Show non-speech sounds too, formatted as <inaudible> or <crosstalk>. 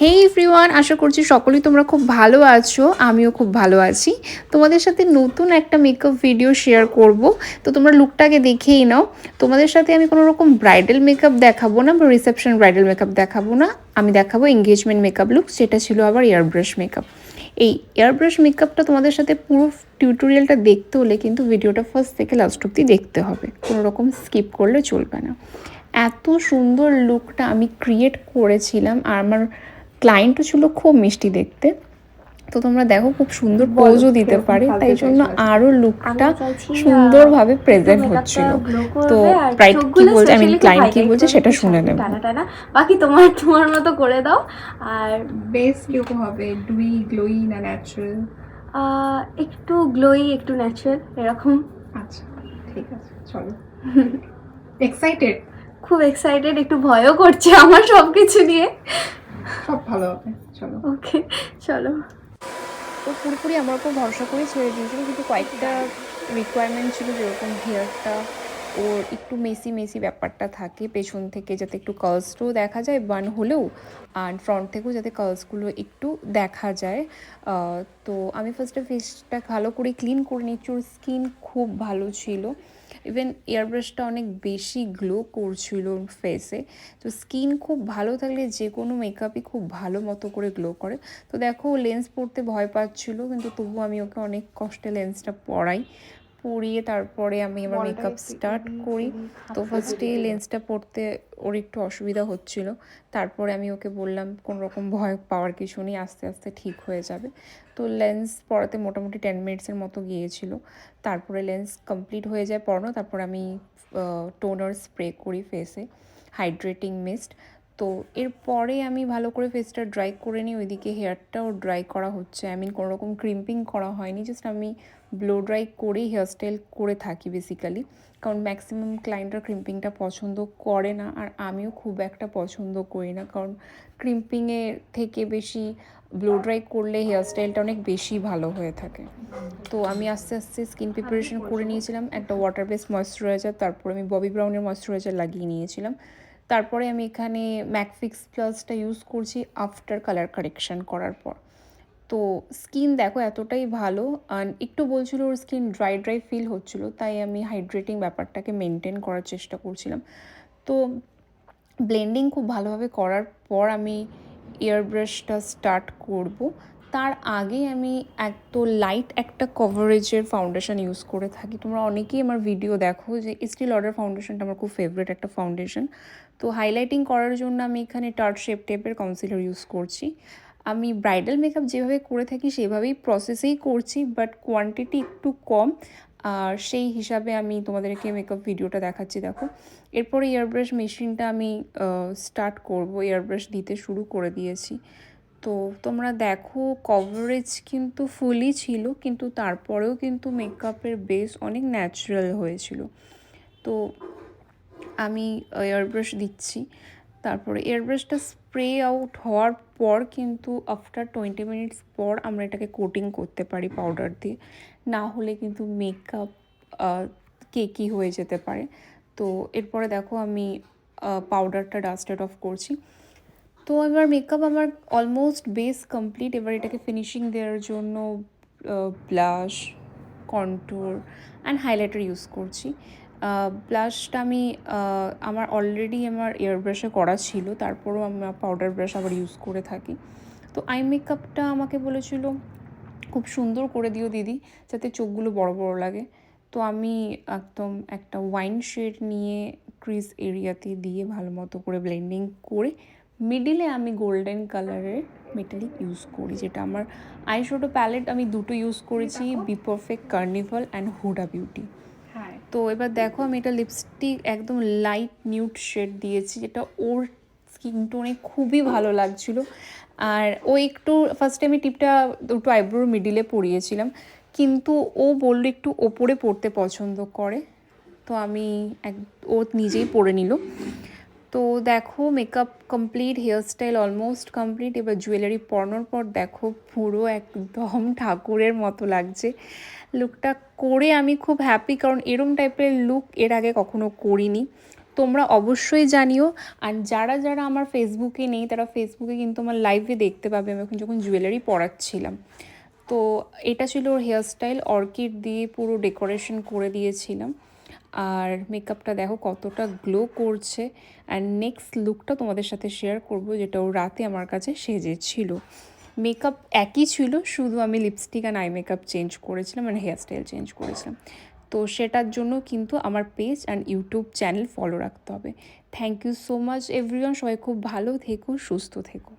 হে everyone আশা করছি সকলেই তোমরা খুব ভালো আছো, আমিও খুব ভালো আছি। তোমাদের সাথে নতুন একটা মেকআপ ভিডিও শেয়ার করব। তো তোমরা লুকটাকে দেখেই নাও। তোমাদের সাথে আমি কোনো রকম ব্রাইডাল মেকআপ দেখাবো না বা রিসেপশন ব্রাইডাল মেকআপ দেখাবো না। আমি দেখাবো এঙ্গেজমেন্ট মেকআপ লুক সেটা ছিল আবার এয়ার ব্রাশ মেকআপ এই এয়ার ব্রাশ মেকআপটা তোমাদের সাথে পুরো টিউটোরিয়ালটা দেখতে হলে কিন্তু ভিডিওটা ফার্স্ট থেকে লাস্ট অব্দি দেখতে হবে। কোনো রকম স্কিপ করলে চলবে না। এত সুন্দর লুকটা আমি ক্রিয়েট করেছিলাম। আর আমার ক্লায়েন্টও ছিল খুব মিষ্টি দেখতে। তো তোমরা দেখো খুব সুন্দর পোজও দিতে পারে। তাই জন্য আরও লুকটা আমি সুন্দরভাবে প্রেজেন্ট হচ্ছিল। তো ব্রাইট কি বলছে? আই মিন ক্লায়েন্ট কি বলছে সেটা শুনে নেব। বাকি তোমার তোমার মতো করে দাও। আর বেস কীরকম হবে? ডুই গ্লোই না ন্যাচারাল একটু গ্লোই একটু ন্যাচারাল এরকম। আচ্ছা ঠিক আছে চলো। <laughs> এক্সাইটেড খুব এক্সাইটেড একটু ভয়ও করছে আমার সব কিছু নিয়ে। সব ভালো হবে চলো। ওকে চলো। ও পুরোপুরি আমার উপর ভরসা করে ছেড়ে দিয়েছিল কিন্তু কয়েকটা রিকোয়ারমেন্ট ছিল যেরকম হেয়ারটা ওর একটু মেসি মেসি ব্যাপারটা থাকে পেছন থেকে যাতে একটু কার্লসটাও দেখা যায় বান হলেও আর ফ্রন্ট থেকেও যাতে কার্লসগুলো একটু দেখা যায়। তো আমি ফার্স্টে ফেসটা ভালো করে ক্লিন করে নিচ্ছি ওর স্কিন খুব ভালো ছিল। ইভেন এয়ারব্রাশটা অনেক বেশি গ্লো করছিল ওর ফেসে তো স্কিন খুব ভালো থাকলে যে কোনো মেকআপই খুব ভালো মতো করে গ্লো করে। তো দেখো লেন্স পরতে ভয় পাচ্ছিলো, কিন্তু তবু আমি ওকে অনেক কষ্টে লেন্সটা পরাই। পরিয়ে তারপরে আমি আমার মেকআপ স্টার্ট করি। তো ফার্স্টে লেন্সটা পরতে ওর একটু অসুবিধা হচ্ছিল। তারপরে আমি ওকে বললাম কোনো রকম ভয় পাওয়ার কিছু নেই আস্তে আস্তে ঠিক হয়ে যাবে। তো লেন্স পরাতে মোটামুটি টেন মিনিটসের মতো গিয়েছিল। তারপরে লেন্স কমপ্লিট হয়ে যায় পরানো তারপর আমি টোনার স্প্রে করি ফেসে হাইড্রেটিং মিস্ট তো এরপরে আমি ভালো করে ফেসটা ড্রাই করে নিই ওইদিকে হেয়ারটাও ড্রাই করা হচ্ছে। আই মিন রকম ক্রিম্পিং করা হয়নি জাস্ট আমি ব্লো ড্রাই করেই হেয়ারস্টাইল করে থাকি বেসিক্যালি কারণ ম্যাক্সিমাম ক্লায়েন্টরা ক্রিম্পিংটা পছন্দ করে না, আর আমিও খুব একটা পছন্দ করি না। কারণ ক্রিম্পিংয়ের থেকে বেশি ব্লো ড্রাই করলে হেয়ারস্টাইলটা অনেক বেশি ভালো হয়ে থাকে। তো আমি আস্তে আস্তে স্কিন প্রিপারেশন করে নিয়েছিলাম। একটা ওয়াটার বেস ময়শ্চারাইজার তারপর আমি ববি ব্রাউনের ময়শ্চারাইজার লাগিয়ে নিয়েছিলাম। তারপরে আমি এখানে ম্যাকফিক্স প্লাসটা ইউজ করছি আফটার কালার কারেকশন করার পর। তো স্কিন দেখো এতটাই ভালো আর একটু বলছিল ওর স্কিন ড্রাই ড্রাই ফিল হচ্ছিল, তাই আমি হাইড্রেটিং ব্যাপারটাকে মেনটেন করার চেষ্টা করছিলাম। তো ব্লেন্ডিং খুব ভালোভাবে করার পর আমি এয়ার ব্রাশটা স্টার্ট করব। তার আগে আমি এত লাইট একটা কভারেজের ফাউন্ডেশন ইউজ করে থাকি। তোমরা অনেকেই আমার ভিডিও দেখো যে স্টিল অর্ডার ফাউন্ডেশনটা আমার খুব ফেভারিট একটা ফাউন্ডেশন তো হাইলাইটিং করার জন্য আমি এখানে টার্ট শেপ টেপের কাউন্সিলার ইউজ করছি। আমি ব্রাইডাল মেকআপ যেভাবে করে থাকি সেভাবেই প্রসেসেই করছি বাট কোয়ান্টিটি একটু কম। আর সেই হিসাবে আমি তোমাদেরকে মেকআপ ভিডিওটা দেখাচ্ছি, দেখো। এরপরে এয়ারব্রাশ মেশিনটা আমি স্টার্ট করব। এয়ারব্রাশ দিতে শুরু করে দিয়েছি। তো তোমরা দেখো কভারেজ কিন্তু ফুলই ছিল, কিন্তু তারপরেও কিন্তু মেকআপের বেস অনেক ন্যাচারাল হয়েছিল। তো আমি এয়ারব্রাশ দিচ্ছি, তারপরে এয়ারব্রাশটা স্প্রে আউট হওয়ার পর কিন্তু আফটার টোয়েন্টি মিনিটস পর আমরা এটাকে কোটিং করতে পারি পাউডার দিয়ে। না হলে কিন্তু মেকআপ কেকি হয়ে যেতে পারে। তো এরপরে দেখো আমি পাউডারটা ডাস্টেড অফ করছি। তো এবার মেকআপ আমার অলমোস্ট বেস কমপ্লিট এবার এটাকে ফিনিশিং দেওয়ার জন্য blush contour and highlighter use করছি। ব্লাশটা আমি আমার অলরেডি আমার এয়ার ব্রাশে করা ছিল, তারপরেও আমরা পাউডার ব্রাশ আবার ইউজ করে থাকি। তো আই মেকআপটা আমাকে বলেছিল, খুব সুন্দর করে দিও দিদি, যাতে চোখগুলো বড় বড় লাগে। তো আমি একদম একটা ওয়াইন শেড নিয়ে ক্রিজ এরিয়াতে দিয়ে ভালো মতো করে ব্লেন্ডিং করে মিডিলে আমি গোল্ডেন কালারের মেটালিক ইউজ করি যেটা আমার আই আইশ্যাডো প্যালেট আমি দুটো ইউজ করেছি B perfect carnival and Huda beauty হ্যাঁ। তো এবার দেখো আমি এটা লিপস্টিক একদম লাইট নিউট শেড দিয়েছি যেটা ওর স্কিন টোনে খুবই ভালো লাগছিল। আর ও একটু ফার্স্টে আমি টিপটা দুটো আইব্রোর মিডিলে পরিয়েছিলাম কিন্তু ও বলল একটু ওপরে পড়তে পছন্দ করে তো আমি এক ও নিজেই পরে নিল। তো দেখো makeup complete hairstyle almost complete এবার জুয়েলারি পরানোর পর দেখো, পুরো একদম <laughs> ঠাকুরের মতো লাগছে। লুকটা করে আমি খুব হ্যাপি কারণ এরম টাইপের লুক এর আগে কখনো করিনি। তোমরা অবশ্যই জানিও। আর যারা যারা আমার ফেসবুকে নেই, তারা ফেসবুকে কিন্তু আমার লাইভে দেখতে পাবে, আমি এখন যখন জুয়েলারি পরাচ্ছিলাম। তো এটা ছিল ওর হেয়ারস্টাইল অর্কিড দিয়ে পুরো ডেকোরেশন করে দিয়েছিলাম। আর মেকআপটা দেখো কতটা গ্লো করছে অ্যান্ড নেক্সট লুকটা তোমাদের সাথে শেয়ার করব, যেটা ও রাতে আমার কাছে সেজেছিল। মেকআপ একই ছিল, শুধু আমি lipstick and eye makeup change করেছিলাম মানে হেয়ারস্টাইল চেঞ্জ করেছিলাম। তো সেটার জন্য কিন্তু আমার page and YouTube channel follow রাখতে হবে। Thank you so much everyone সবাই খুব ভালো থেকো, সুস্থ থেকো।